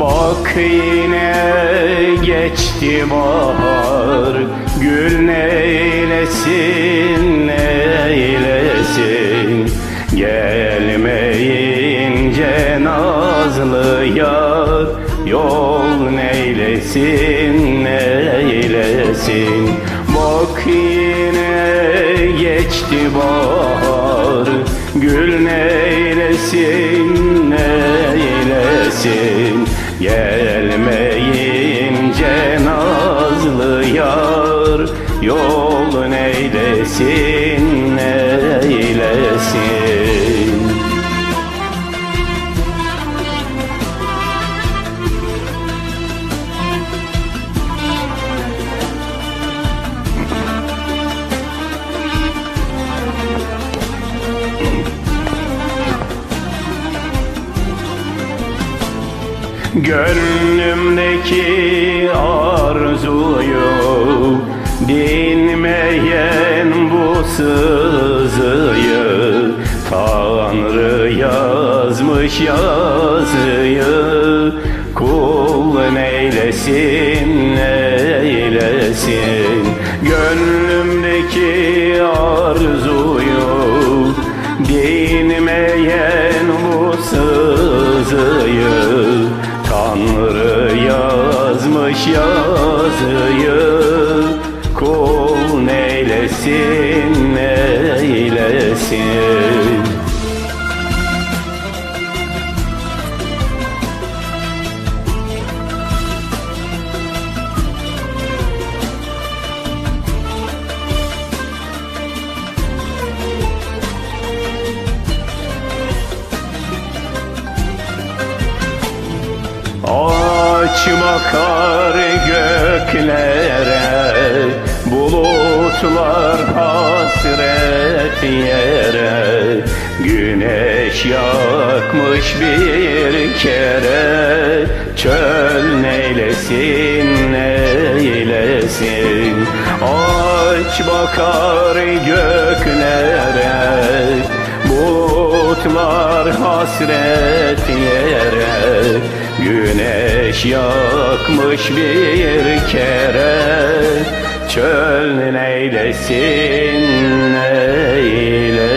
Bak yine geçti bahar. Gül neylesin neylesin? Gelmeyince nazlı yar. Yol neylesin neylesin? Bak yine geçti bahar. Gül neylesin yar Yol neylesin neylesin? Gönlümdeki arzuyu Dinmeyen bu sızıyı Tanrı yazmış yazıyı Kul neylesin neylesin? Gönlümdeki arzuyu Dinmeyen bu sızıyı Tanrı yazmış yazıyı neylesin neylesin Aç bakar göklere Bulutlar hasret yere Güneş yakmış bir kere. Çöl neylesin neylesin? Aç bakar göklere Bulutlar hasret yere. Güneş yakmış bir kere Çöl neylesin neylesin